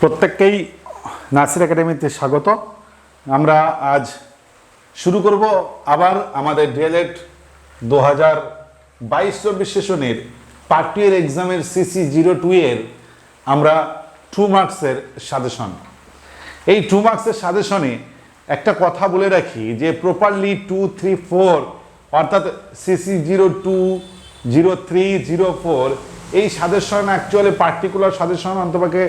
প্রত্যেককেই নার্সির একাডেমিতে স্বাগত। আমরা আজ শুরু করব আবার আমাদের ডিএলএড দু হাজার বাইশ চব্বিশ সেশনের পার্ট টু এর এক্সামের সিসি জিরো টু এর আমরা টু মার্কসের সাজেশন। এই টু মার্কসের সাজেশনে একটা কথা বলে রাখি যে প্রপারলি টু, থ্রি, ফোর অর্থাৎ CC zero two, zero three, zero four এই সাজেশন অ্যাকচুয়ালি পার্টিকুলার সাজেশন অন্তপাকে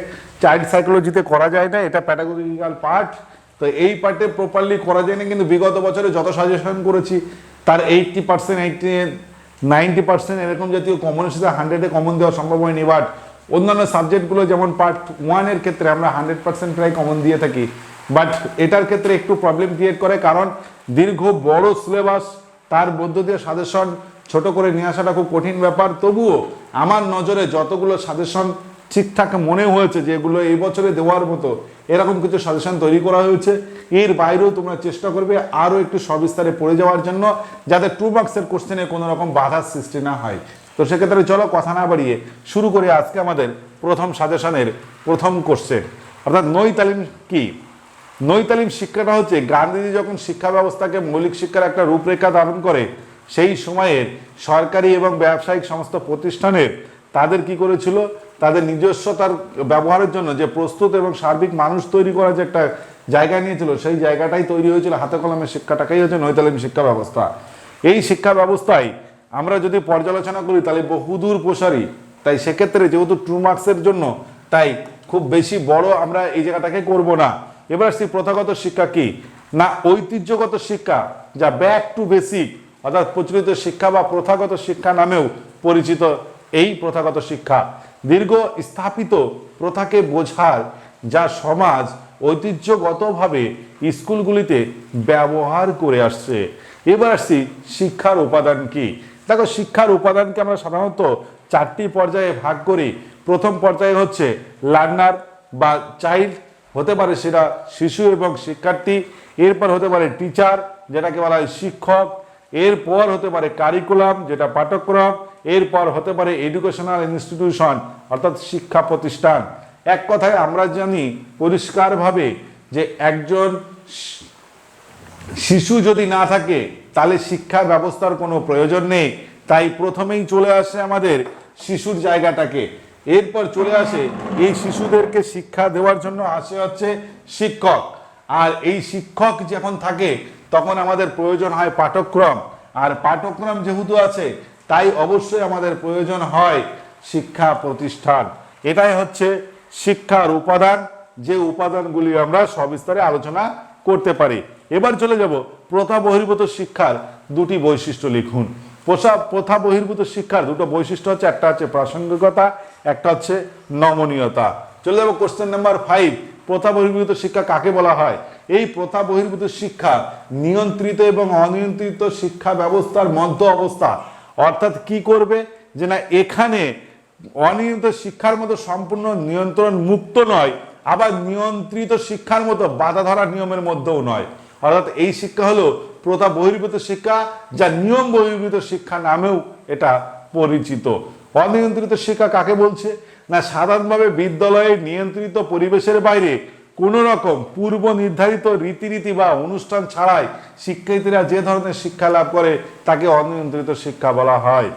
চাইল্ড সাইকোলজিতে করা যায় না, এটা প্যাটাগোজিক্যাল পার্ট তো এই পার্টে প্রপারলি করা যায় না, কিন্তু বিগত বছরে যত সাজেশন করেছি, তার eighty percent eighty ninety percent এরকম জাতীয় কমন সাথে হান্ড্রেডে কমন দেওয়া সম্ভব হয়নি। বাট অন্যান্য সাবজেক্টগুলো যেমন পার্ট ওয়ানের ক্ষেত্রে আমরা হান্ড্রেড পার্সেন্ট প্রায় কমন দিয়ে থাকি। বাট এটার ক্ষেত্রে একটু প্রবলেম ক্রিয়েট করে, কারণ দীর্ঘ বড় সিলেবাস তার মধ্য দিয়ে সাজেশন ছোট করে নিয়ে আসাটা খুব কঠিন ব্যাপার। তবুও আমার নজরে যতগুলো সাজেশন ঠিকঠাক মনে হয়েছে যে এগুলো এই বছরে দেওয়ার মতো, এরকম কিছু সাজেশন তৈরি করা হয়েছে, এর বাইরেও তোমরা চেষ্টা করবে আরও একটু সবিস্তারে পড়ে যাওয়ার জন্য, যাতে টু মার্কসের কোশ্চেনে কোনো রকম বাধার সৃষ্টি না হয়। তো সেক্ষেত্রে চলো কথা না বাড়িয়ে শুরু করি আজকে আমাদের প্রথম সাজেশনের প্রথম কোশ্চেন। অর্থাৎ নই তালিম কি? নই তালিম শিক্ষাটা হচ্ছে গান্ধীজি যখন শিক্ষা ব্যবস্থাকে মৌলিক শিক্ষার একটা রূপরেখা ধারণ করে সেই সময়ের সরকারি এবং ব্যবসায়িক সমস্ত প্রতিষ্ঠানের তাদের কি করেছিল? তাদের নিজস্বতার ব্যবহারের জন্য যে প্রস্তুত এবং সার্বিক মানুষ তৈরি করার যে একটা জায়গা নিয়েছিল, সেই জায়গাটাই তৈরি হয়েছিল হাতে কলমের শিক্ষাটাকেই হচ্ছে নৈতালিম শিক্ষা ব্যবস্থা। এই শিক্ষা ব্যবস্থায় আমরা যদি পর্যালোচনা করি, তাহলে বহুদূর প্রসারী। তাই সেক্ষেত্রে যেহেতু ট্রু মার্কসের জন্য, তাই খুব বেশি বড় আমরা এই জায়গাটাকে করব না। এবার সেই প্রথাগত শিক্ষা কি? না, ঐতিহ্যগত শিক্ষা, যা ব্যাক টু বেসিক অর্থাৎ প্রচলিত শিক্ষা বা প্রথাগত শিক্ষা নামেও পরিচিত এই প্রথাগত শিক্ষা। দীর্ঘ স্থাপিত প্রথাকে বোঝার যা সমাজ ঐতিহ্যগতভাবে স্কুলগুলিতে ব্যবহার করে আসছে। এবার আসছি শিক্ষার উপাদান কি? দেখো, শিক্ষার উপাদানকে আমরা সাধারণত চারটি পর্যায়ে ভাগ করি। প্রথম পর্যায়ে হচ্ছে লার্নার বা চাইল্ড হতে পারে সেটা শিশু এবং শিক্ষার্থী, এরপর হতে পারে টিচার যেটাকে বলা হয় শিক্ষক এরপর হতে পারে কারিকুলাম যেটা পাঠ্যক্রম, এরপর হতে পারে এডুকেশনাল ইনস্টিটিউশন অর্থাৎ শিক্ষা প্রতিষ্ঠান। এক কথায় আমরা জানি পরিষ্কারভাবে যে একজন শিশু যদি না থাকে, তাহলে শিক্ষা ব্যবস্থার কোনো প্রয়োজন নেই। তাই প্রথমেই চলে আসে আমাদের শিশুর জায়গাটাকে। এরপর চলে আসে এই শিশুদেরকে শিক্ষা দেওয়ার জন্য আসে হচ্ছে শিক্ষক। আর এই শিক্ষক যখন থাকে তখন আমাদের প্রয়োজন হয় পাঠক্রম আর পাঠক্রম যেহেতু আছে, তাই অবশ্যই আমাদের প্রয়োজন হয় শিক্ষা প্রতিষ্ঠান। এটাই হচ্ছে শিক্ষার উপাদান। যে উপাদানগুলি আমরা সবিস্তারে আলোচনা করতে পারি। এবার চলে যাব প্রথা বহির্ভূত শিক্ষার দুটি বৈশিষ্ট্য লিখুন। পোষা প্রথা বহির্ভূত শিক্ষার দুটো বৈশিষ্ট্য হচ্ছে, একটা হচ্ছে প্রাসঙ্গিকতা, একটা হচ্ছে নমনীয়তা। চলে যাব কোশ্চেন নাম্বার ফাইভ প্রথা বহির্ভূত শিক্ষা কাকে বলা হয়? এই প্রথা বহির্ভূত শিক্ষা, নিয়ন্ত্রিত এবং অনিয়ন্ত্রিত শিক্ষা ব্যবস্থার মধ্য অবস্থা। অর্থাৎ কি করবে? যে না, এখানে অনিয়ন্ত্রিত শিক্ষার মতো সম্পূর্ণ নিয়ন্ত্রণ মুক্ত নয়, আবার নিয়ন্ত্রিত শিক্ষার মতো বাধা ধরা নিয়মের মধ্যেও নয়। অর্থাৎ এই শিক্ষা হলো প্রথা বহির্ভূত শিক্ষা, যা নিয়ম বহির্ভূত শিক্ষা নামেও এটা পরিচিত। অনিয়ন্ত্রিত শিক্ষা কাকে বলছে? না, সাধারণভাবে বিদ্যালয়ে নিয়ন্ত্রিত পরিবেশের বাইরে কোন রকম পূর্ব নির্ধারিত রীতিনীতি বা অনুষ্ঠান ছাড়াই শিক্ষার্থীরা যে ধরনের শিক্ষা লাভ করে তাকে অনিয়ন্ত্রিত শিক্ষা বলা হয়।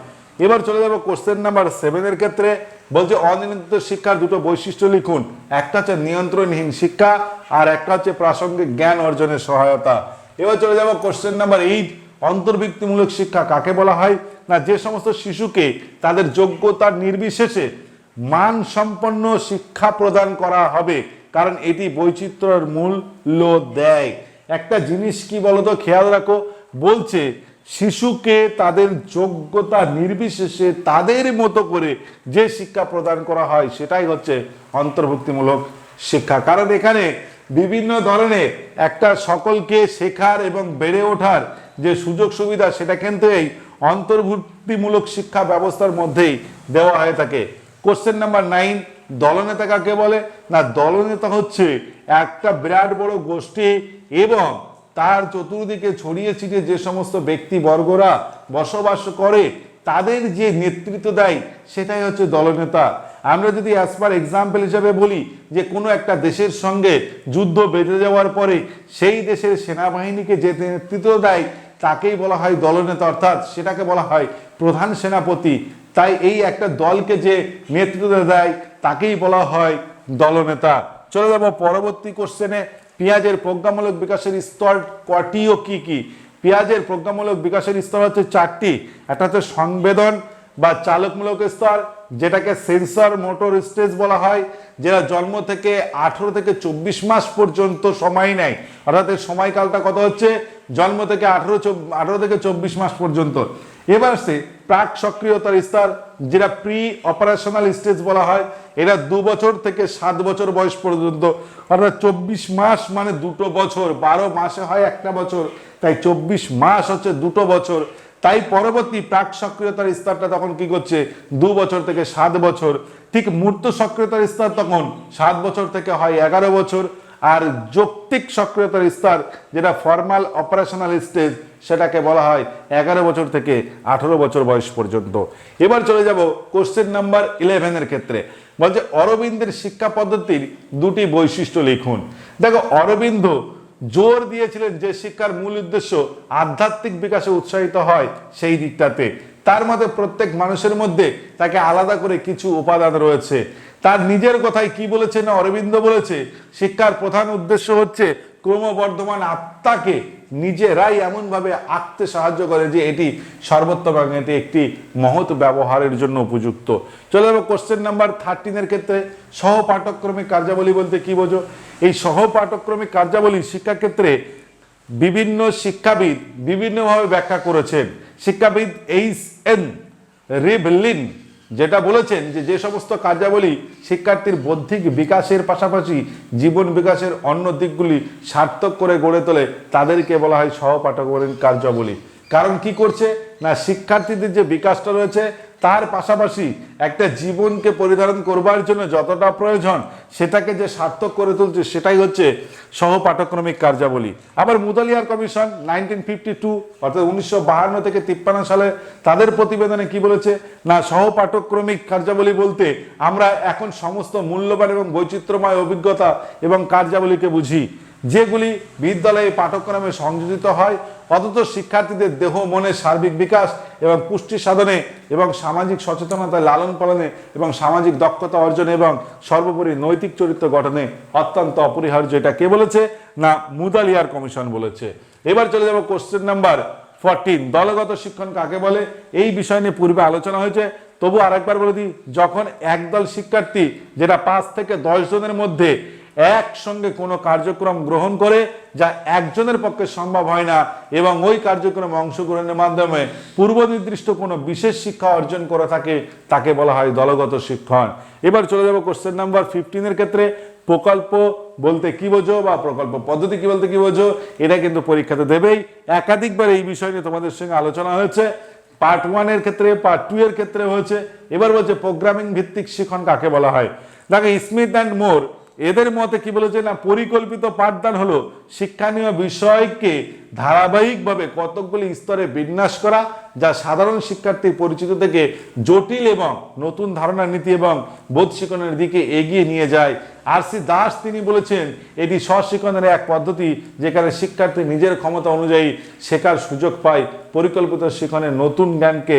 এবার চলে যাব কোশ্চেন নাম্বার সেভেনের ক্ষেত্রে। বলছে, অনিয়ন্ত্রিত শিক্ষার দুটো বৈশিষ্ট্য লিখুন। একটা হচ্ছে নিয়ন্ত্রণহীন শিক্ষা আর একটা হচ্ছে প্রাসঙ্গিক জ্ঞান অর্জনের সহায়তা। এবার চলে যাব কোশ্চেন নাম্বার এইট অন্তর্বৃত্তিমূলক শিক্ষা কাকে বলা হয়? না, যে সমস্ত শিশুকে তাদের যোগ্যতার নির্বিশেষে মান সম্পন্ন শিক্ষা প্রদান করা হবে কারণ এটি বৈচিত্র্যের মূল্য দেয়। একটা জিনিস কি বলতো? খেয়াল রাখো, বলছে, শিশুকে তাদের যোগ্যতা নির্বিশেষে তাদের মতো করে যে শিক্ষা প্রদান করা হয়, সেটাই হচ্ছে অন্তর্ভুক্তিমূলক শিক্ষা। কারণ এখানে বিভিন্ন ধরনের একটা সকলকে শেখার এবং বেড়ে ওঠার যে সুযোগ সুবিধা, সেটা কিন্তু এই অন্তর্ভুক্তিমূলক শিক্ষা ব্যবস্থার মধ্যেই দেওয়া হয়ে থাকে। কোশ্চেন নাম্বার নাইন দলনেতা কাকে বলে? না, দলনেতা হচ্ছে একটা বিরাট বড় গোষ্ঠী এবং তার চতুর্দিকে ছড়িয়ে ছিটিয়ে যে সমস্ত ব্যক্তিবর্গরা বসবাস করে, তাদের যে নেতৃত্ব দেয়, সেটাই হচ্ছে দলনেতা। আমরা যদি অ্যাজ পার এক্সাম্পল হিসাবে বলি যে কোনো একটা দেশের সঙ্গে যুদ্ধ বেঁধে যাওয়ার পরে সেই দেশের সেনাবাহিনীকে যে নেতৃত্ব দেয়, তাকেই বলা হয় দলনেতা, অর্থাৎ সেটাকে বলা হয় প্রধান সেনাপতি। তাই এই একটা দলকে যে নেতৃত্ব দেয় তাকেই বলা হয় দলনেতা। চলে যাব পরবর্তী কোশ্চেনে পেঁয়াজের প্রজ্ঞামূলক বিকাশের স্তর কটি ও কি কি? পেঁয়াজের প্রজ্ঞামূলক বিকাশের স্তর হচ্ছে চারটি। একটা হচ্ছে সংবেদন বা চালকমূলক স্তর, যেটাকে সেন্সর মোটর স্টেজ বলা হয়, যেটা জন্ম থেকে আঠেরো থেকে চব্বিশ মাস পর্যন্ত সময় নেয়। অর্থাৎ এর সময়কালটা কত হচ্ছে? জন্ম থেকে আঠেরো আঠেরো থেকে চব্বিশ মাস পর্যন্ত। এবার সে প্রাক সক্রিয়তার স্তর, যেটা প্রি অপারেশনাল স্টেজ বলা হয়। এরা দু বছর থেকে সাত বছর বয়স পর্যন্ত। অর্থাৎ চব্বিশ মাস মানে দুটো বছর, বারো মাসে হয় একটা বছর। তাই চব্বিশ মাস হচ্ছে দুটো বছর। তাই পরবর্তী প্রাক সক্রিয়তার স্তরটা তখন কি করছে? দু বছর থেকে সাত বছর। ঠিক মূর্ত সক্রিয়তার স্তর তখন সাত বছর থেকে হয় এগারো বছর। আর যৌক্তিক সক্রিয়তার স্তর, যেটা ফর্মাল অপারেশনাল স্টেজ সেটাকে বলা হয় এগারো বছর থেকে আঠারো বছর বয়স পর্যন্ত। এবার চলে যাব কোশ্চেন নাম্বার ইলেভেনের ক্ষেত্রে। বলছে, অরবিন্দের শিক্ষা পদ্ধতির দুটি বৈশিষ্ট্য লিখুন। দেখো, অরবিন্দ জোর দিয়েছিলেন যে শিক্ষার মূল উদ্দেশ্য আধ্যাত্মিক বিকাশে উৎসাহিত হয় সেই দিকটাতে। তার মধ্যে প্রত্যেক মানুষের মধ্যে তাকে আলাদা করে কিছু উপাদান রয়েছে। তার নিজের কথায় কি বলেছে না অরবিন্দ বলেছে, শিক্ষার প্রধান উদ্দেশ্য হচ্ছে ক্রমবর্ধমান আত্মাকে নিজেরাই এমনভাবে আঁকতে সাহায্য করে যে এটি সর্বোত্তম এটি একটি মহৎ ব্যবহারের জন্য উপযুক্ত। চলে যাব কোশ্চেন নাম্বার থার্টিনের ক্ষেত্রে। সহপাঠক্রমিক কার্যাবলী বলতে কি বোঝো? এই সহপাঠক্রমিক কার্যাবলী শিক্ষাক্ষেত্রে বিভিন্ন শিক্ষাবিদ বিভিন্নভাবে ব্যাখ্যা করেছেন। শিক্ষাবিদ এইচ এন রিভলিন যেটা বলেছেন যে যে সমস্ত কার্যাবলী শিক্ষার্থীর বৌদ্ধিক বিকাশের পাশাপাশি জীবন বিকাশের অন্য দিকগুলি সার্থক করে গড়ে তোলে, তাদেরকে বলা হয় সহপাঠকরীন কার্যাবলী। কারণ কি করছে? না, শিক্ষার্থীদের যে বিকাশটা রয়েছে তার পাশাপাশি একটা জীবনকে পরিধারণ করবার জন্য যতটা প্রয়োজন সেটাকে যে সার্থক করে তুলছে সেটাই হচ্ছে সহপাঠক্রমিক কার্যাবলী। আবার Mudaliar commission nineteen fifty two অর্থাৎ উনিশশো বাহান্ন থেকে তিপ্পান্ন সালে তাদের প্রতিবেদনে কি বলেছে? না সহপাঠক্রমিক কার্যাবলী বলতে আমরা এখন সমস্ত মূল্যবান এবং বৈচিত্র্যময় অভিজ্ঞতা এবং কার্যাবলীকে বুঝি। যেগুলি বিদ্যালয়ে পাঠ্যক্রমে সংযোজিত হয় অথচ শিক্ষার্থীদের দেহ মনের সার্বিক বিকাশ এবং পুষ্টি সাধনে এবং সামাজিক সচেতনতা লালন পালনে এবং সামাজিক দক্ষতা অর্জনে এবং সর্বোপরি নৈতিক চরিত্র গঠনে অত্যন্ত অপরিহার্য। এটা কে বলেছে? না, মুদালিয়ার কমিশন বলেছে। এবার চলে যাব কোশ্চেন নাম্বার ফরটিন দলগত শিক্ষণ কাকে বলে? এই বিষয় নিয়ে পূর্বে আলোচনা হয়েছে। তবু আরেকবার বলে দিই, যখন একদল শিক্ষার্থী, যেটা পাঁচ থেকে দশ জনের মধ্যে একসঙ্গে কোনো কার্যক্রম গ্রহণ করে যা একজনের পক্ষে সম্ভব হয় না এবং ওই কার্যক্রমে অংশগ্রহণের মাধ্যমে পূর্ব নির্দিষ্ট কোনো বিশেষ শিক্ষা অর্জন করে থাকে, তাকে বলা হয় দলগত শিক্ষণ। এবার চলে যাব কোশ্চেন নাম্বার ফিফটিনের ক্ষেত্রে। প্রকল্প বলতে কি বোঝো বা প্রকল্প পদ্ধতি কি বলতে কি বোঝো, এটা কিন্তু পরীক্ষাতে দেবেই। একাধিকবার এই বিষয় নিয়ে তোমাদের সঙ্গে আলোচনা হয়েছে। পার্ট ওয়ানের ক্ষেত্রে পার্ট টু এর ক্ষেত্রে হয়েছে। এবার বলছে প্রোগ্রামিং ভিত্তিক শিক্ষণ কাকে বলা হয়? দেখো, স্মিথ অ্যান্ড মোর এদের মতে কি বলেছে না, পরিকল্পিত পাঠদান হলো শিক্ষণীয় বিষয়কে ধারাবাহিকভাবে কতকগুলি স্তরে বিন্যাস করা, যা সাধারণ শিক্ষার্থীর পরিচিত থেকে জটিল এবং নতুন ধারণা নীতি এবং বোধ শিক্ষণের দিকে এগিয়ে নিয়ে যায়। আর সি দাস তিনি বলেছেন, এটি স্বশিক্ষণের এক পদ্ধতি যেখানে শিক্ষার্থী নিজের ক্ষমতা অনুযায়ী শেখার সুযোগ পায়। পরিকল্পিত শিক্ষণের নতুন জ্ঞানকে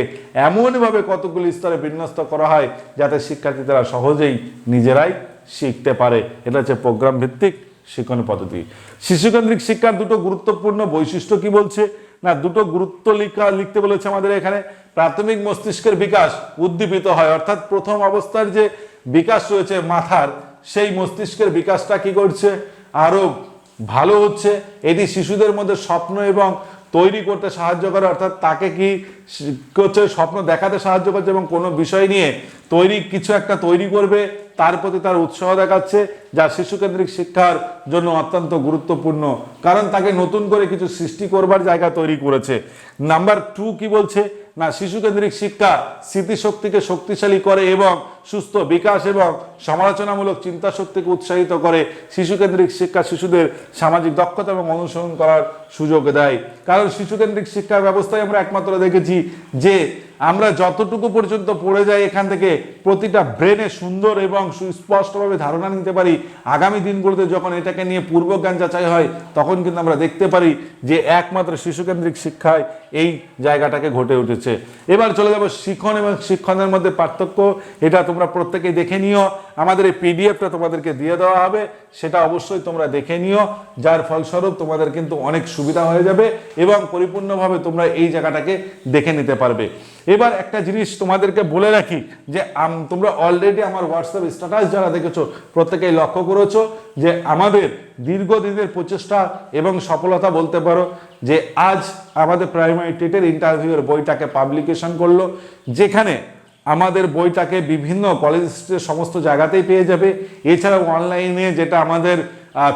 এমনভাবে কতগুলি স্তরে বিন্যস্ত করা হয়, যাতে শিক্ষার্থী তারা সহজেই নিজেরাই শিখতে পারে। এটা হচ্ছে প্রোগ্রাম ভিত্তিক শিক্ষণ পদ্ধতি। শিশুকেন্দ্রিক শিক্ষার দুটো গুরুত্বপূর্ণ বৈশিষ্ট্য কি বলছে? না, দুটো গুরুত্ব লিখা, লিখতে বলেছে আমাদের এখানে, প্রাথমিক মস্তিষ্কের বিকাশ উদ্দীপিত হয়। অর্থাৎ প্রথম অবস্থার যে বিকাশ রয়েছে মাথার, সেই মস্তিষ্কের বিকাশটা কি করছে? আরও ভালো হচ্ছে। এটি শিশুদের মধ্যে স্বপ্ন এবং তৈরি করতে সাহায্য করে, অর্থাৎ তাকে কি করছে স্বপ্ন দেখাতে সাহায্য করছে এবং কোনো বিষয় নিয়ে তৈরি, কিছু একটা তৈরি করবে, তার প্রতি তার উৎসাহ দেখাচ্ছে, যা শিশুকেন্দ্রিক শিক্ষার জন্য অত্যন্ত গুরুত্বপূর্ণ। কারণ তাকে নতুন করে কিছু সৃষ্টি করবার জায়গা তৈরি করেছে। নাম্বার টু কি বলছে? না, শিশুকেন্দ্রিক শিক্ষা স্মৃতিশক্তিকে শক্তিশালী করে এবং সুস্থ বিকাশ এবং সমালোচনামূলক চিন্তা শক্তিকে উৎসাহিত করে শিশুকেন্দ্রিক শিক্ষা শিশুদের সামাজিক দক্ষতা এবং অনুসরণ করার সুযোগ দেয়। কারণ শিশুকেন্দ্রিক শিক্ষা ব্যবস্থায় আমরা একমাত্র দেখেছি যে আমরা যতটুকু পর্যন্ত পড়ে যাই এখান থেকে প্রতিটা ব্রেনে সুন্দর এবং সুস্পষ্টভাবে ধারণা নিতে পারি। আগামী দিনগুলোতে যখন এটাকে নিয়ে পূর্বজ্ঞান যাচাই হয়, তখন কিন্তু আমরা দেখতে পারি যে একমাত্র শিশুকেন্দ্রিক শিক্ষায় এই জায়গাটাকে ঘটে উঠেছে। এবার চলে যাব শিক্ষণ এবং শিক্ষণের মধ্যে পার্থক্য। এটা তোমরা প্রত্যেকেই দেখে নিও। আমাদের এই পিডিএফটা তোমাদেরকে দিয়ে দেওয়া হবে। সেটা অবশ্যই তোমরা দেখে নিও। যার ফলস্বরূপ তোমাদের কিন্তু অনেক সুবিধা হয়ে যাবে এবং পরিপূর্ণভাবে তোমরা এই জায়গাটাকে দেখে নিতে পারবে। এবার একটা জিনিস তোমাদেরকে বলে রাখি যে তোমরা অলরেডি আমার হোয়াটসঅ্যাপ স্ট্যাটাস যারা দেখেছ, প্রত্যেকেই লক্ষ্য করেছ যে, আমাদের দীর্ঘদিনের প্রচেষ্টা এবং সফলতা বলতে পারো যে, আজ আমাদের প্রাইমারি টেটের ইন্টারভিউয়ের বইটাকে পাবলিকেশন করল, যেখানে আমাদের বইটাকে বিভিন্ন কলেজ সমস্ত জায়গাতেই পেয়ে যাবে। এছাড়াও অনলাইনে যেটা আমাদের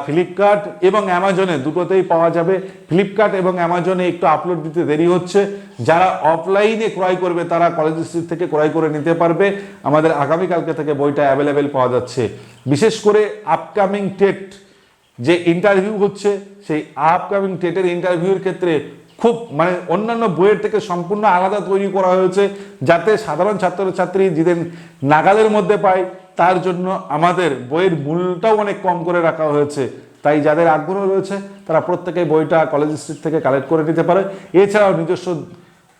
ফ্লিপকার্ট এবং অ্যামাজনে দুটোতেই পাওয়া যাবে। ফ্লিপকার্ট এবং অ্যামাজনে একটু আপলোড দিতে দেরি হচ্ছে। যারা অফলাইনে ক্রয় করবে, তারা কলেজ স্ট্রিট থেকে ক্রয় করে নিতে পারবে। আমাদের আগামীকালকে থেকে বইটা অ্যাভেলেবেল পাওয়া যাচ্ছে। বিশেষ করে আপকামিং টেট যে ইন্টারভিউ হচ্ছে, সেই আপকামিং টেটের ইন্টারভিউর ক্ষেত্রে খুব মানে অন্যান্য বইয়ের থেকে সম্পূর্ণ আলাদা তৈরি করা হয়েছে, যাতে সাধারণ ছাত্রছাত্রী যেদিন নাগালের মধ্যে পায় তার জন্য আমাদের বইয়ের মূল্যটাও অনেক কম করে রাখা হয়েছে। তাই যাদের আগ্রহ রয়েছে, তারা প্রত্যেকেই বইটা কলেজ স্ট্রিট থেকে কালেক্ট করে নিতে পারে। এছাড়াও নিজস্ব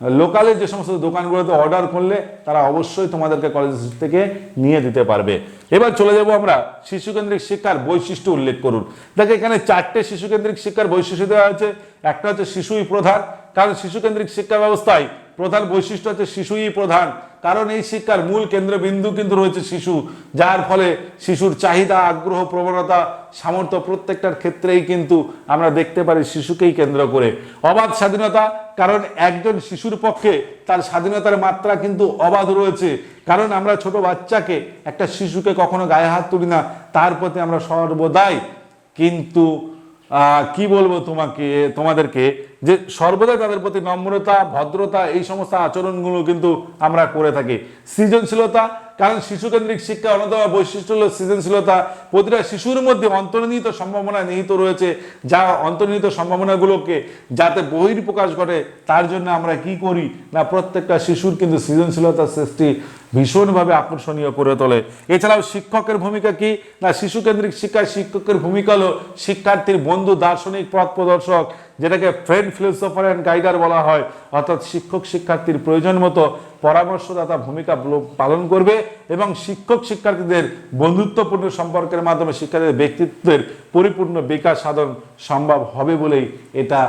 লোকালে যে সমস্ত দোকানগুলোতে অর্ডার করলে তারা অবশ্যই তোমাদেরকে কলেজ স্ট্রিট থেকে নিয়ে দিতে পারবে। এবার চলে যাব আমরা শিশুকেন্দ্রিক শিক্ষার বৈশিষ্ট্য উল্লেখ করুন। দেখো, এখানে চারটে শিশুকেন্দ্রিক শিক্ষার বৈশিষ্ট্য দেওয়া আছে একটা হচ্ছে শিশুই প্রধান, কারণ শিশুকেন্দ্রিক শিক্ষা ব্যবস্থায় প্রধান বৈশিষ্ট্য হচ্ছে শিশুই প্রধান। কারণ এই শিক্ষার মূল কেন্দ্রবিন্দু কিন্তু রয়েছে শিশু, যার ফলে শিশুর চাহিদা, আগ্রহ, প্রবণতা, সামর্থ্য প্রত্যেকটার ক্ষেত্রেই কিন্তু আমরা দেখতে পারি শিশুকেই কেন্দ্র করে। অবাধ স্বাধীনতা, কারণ একজন শিশুর পক্ষে তার স্বাধীনতার মাত্রা কিন্তু অবাধ রয়েছে। কারণ আমরা ছোট বাচ্চাকে একটা শিশুকে কখনো গায়ে হাত তুলি না, তার প্রতি আমরা সর্বদাই কিন্তু কি বলব তোমাকে, তোমাদেরকে? যে সর্বদা তাদের প্রতি নম্রতা, ভদ্রতা, এই সমস্ত আচরণগুলো কিন্তু আমরা করে থাকি। সৃজনশীলতা, কারণ শিশুকেন্দ্রিক শিক্ষা অন্যতম বৈশিষ্ট্য হল সৃজনশীলতা। প্রতিটা শিশুর মধ্যে অন্তর্নিহিত সম্ভাবনা নিহিত রয়েছে। যা অন্তর্নিহিত সম্ভাবনাগুলোকে যাতে বহির্প্রকাশ ঘটে, তার জন্য আমরা কি করি? না, প্রত্যেকটা শিশুর কিন্তু সৃজনশীলতার সৃষ্টি ভীষণভাবে আকর্ষণীয় করে তোলে। এছাড়াও শিক্ষকের ভূমিকা কি? না, শিশুকেন্দ্রিক শিক্ষায় শিক্ষকের ভূমিকা হলো শিক্ষার্থীর বন্ধু দার্শনিক পথ প্রদর্শক, যেটাকে ফ্রেন্ড ফিলোসফার অ্যান্ড গাইডার বলা হয়, অর্থাৎ শিক্ষক শিক্ষার্থীর প্রয়োজন মতো পরামর্শদাতা ভূমিকা পালন করবে এবং শিক্ষক শিক্ষার্থীদের বন্ধুত্বপূর্ণ সম্পর্কের মাধ্যমে শিক্ষার্থীদের ব্যক্তিত্বের পরিপূর্ণ বিকাশ সাধন সম্ভব হবে বলেই এটা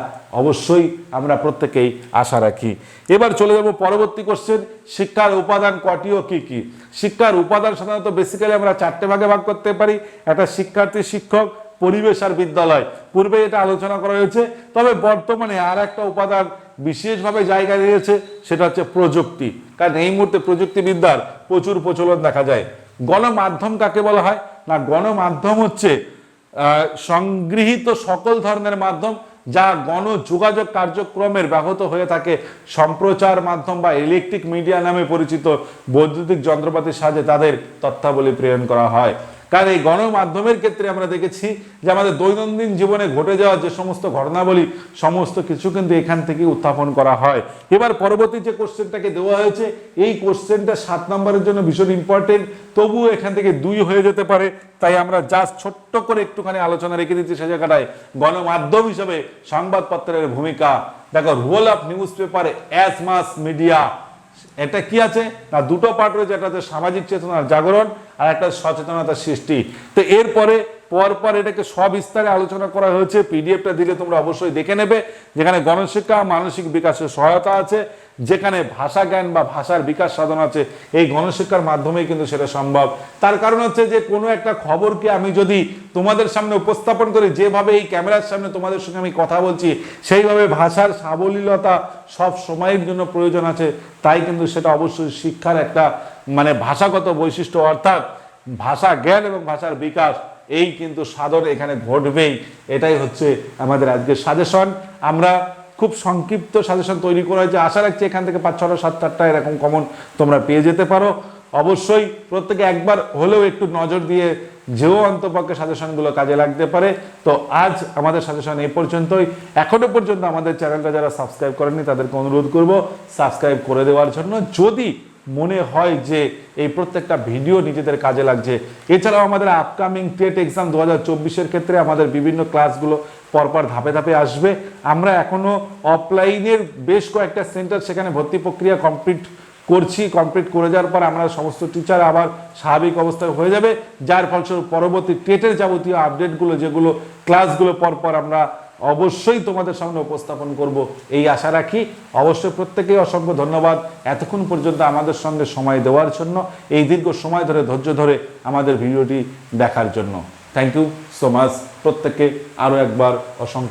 অবশ্যই আমরা প্রত্যেকেই আশা রাখি। এবার চলে যাব পরবর্তী কোশ্চেন শিক্ষার উপাদান কটি ও কী কী? শিক্ষার উপাদান সাধারণত বেসিক্যালি আমরা চারটে ভাগে ভাগ করতে পারি। একটা শিক্ষার্থী শিক্ষক, পরিবেশ আর বিদ্যালয়। পূর্বে এটা আলোচনা করা হয়েছে, তবে বর্তমানে আর একটা উপাদান বিশেষভাবে জায়গা নিয়েছে, সেটা হচ্ছে প্রযুক্তি। কারণ এই মুহূর্তে প্রযুক্তিবিদ্যার প্রচুর প্রচলন দেখা যায়। গণমাধ্যম কাকে বলা হয়? না, গণমাধ্যম হচ্ছে সংগৃহীত সকল ধরনের মাধ্যম যা গণযোগাযোগ কার্যক্রমের ব্যাহত হয়ে থাকে। সম্প্রচার মাধ্যম বা ইলেকট্রিক মিডিয়া নামে পরিচিত বৈদ্যুতিক যন্ত্রপাতির সাহায্যে তাদের তথ্যাবলী প্রেরণ করা হয়। কারণ এই গণমাধ্যমের ক্ষেত্রে আমরা দেখেছি যে আমাদের দৈনন্দিন জীবনে ঘটে যাওয়া যে সমস্ত ঘটনাবলী, সমস্ত কিছু কিন্তু এখান থেকে উত্থাপন করা হয়। এবার পরবর্তী যে কোশ্চেনটাকে দেওয়া হয়েছে, এই কোশ্চেনটা সাত নম্বরের জন্য ভীষণ ইম্পর্টেন্ট তবুও এখান থেকে দুই হয়ে যেতে পারে। তাই আমরা জাস্ট ছোট্ট করে একটুখানি আলোচনা রেখে দিচ্ছি সে জায়গাটায় গণমাধ্যম হিসেবে সংবাদপত্রের ভূমিকা। দেখো রোল অফ নিউজ পেপারে অ্যাজ মাস মিডিয়া এটা কি আছে? না, দুটো পার্ট রয়েছে, একটা হচ্ছে সামাজিক চেতনার জাগরণ আর একটা সচেতনতার সৃষ্টি। তো এরপরে, পরপর এটাকে সবিস্তারে আলোচনা করা হয়েছে। পিডিএফটা দিলে তোমরা অবশ্যই দেখে নেবে, যেখানে গণশিক্ষা, মানসিক বিকাশের সহায়তা আছে। যেখানে ভাষা জ্ঞান বা ভাষার বিকাশ সাধন আছে, এই গণশিক্ষার মাধ্যমেই কিন্তু সেটা সম্ভব। তার কারণ হচ্ছে যে, কোনো একটা খবরকে আমি যদি তোমাদের সামনে উপস্থাপন করি, যেভাবে এই ক্যামেরার সামনে তোমাদের সঙ্গে আমি কথা বলছি, সেইভাবে ভাষার সাবলীলতা সব সময়ের জন্য প্রয়োজন আছে, তাই কিন্তু সেটা অবশ্যই শিক্ষার একটা মানে ভাষাগত বৈশিষ্ট্য। অর্থাৎ ভাষা জ্ঞান এবং ভাষার বিকাশ, এই কিন্তু সাধন এখানে ঘটবেই। এটাই হচ্ছে আমাদের আজকের সাজেশন আমরা খুব সংক্ষিপ্ত সাজেশন তৈরি করা হয়েছে। আশা রাখছি এখান থেকে পাঁচ, ছটা সাত আটটা এরকম কমন তোমরা পেয়ে যেতে পারো। অবশ্যই প্রত্যেকে একবার হলেও একটু নজর দিয়ে যেও অন্তপক্ষে সাজেশনগুলো কাজে লাগতে পারে। তো আজ আমাদের সাজেশন এই পর্যন্তই। এখনও পর্যন্ত আমাদের চ্যানেলটা যারা সাবস্ক্রাইব করেনি তাদেরকে অনুরোধ করব সাবস্ক্রাইব করে দেওয়ার জন্য। যদি মনে হয় যে এই প্রত্যেকটা ভিডিও নিজেদের কাজে লাগছে, এছাড়াও আমাদের আপকামিং টেট এক্সাম দু হাজার ক্ষেত্রে আমাদের বিভিন্ন ক্লাসগুলো পরপর ধাপে ধাপে আসবে। আমরা এখনও অফলাইনের বেশ কয়েকটা সেন্টার সেখানে ভর্তি প্রক্রিয়া কমপ্লিট করছি। কমপ্লিট করে যাওয়ার পর আমরা সমস্ত টিচার আবার স্বাভাবিক অবস্থায় হয়ে যাবে। যার ফলস্বরূপ পরবর্তী টেটের যাবতীয় আপডেটগুলো যেগুলো ক্লাসগুলো পরপর আমরা অবশ্যই তোমাদের সামনে উপস্থাপন করব, এই আশা রাখি। অবশ্যই প্রত্যেকেই অসংখ্য ধন্যবাদ এতক্ষণ পর্যন্ত আমাদের সঙ্গে সময় দেওয়ার জন্য, এই দীর্ঘ সময় ধরে ধৈর্য ধরে আমাদের ভিডিওটি দেখার জন্য। থ্যাংক ইউ সো মাচ প্রত্যেককে আরও একবার অসংখ্য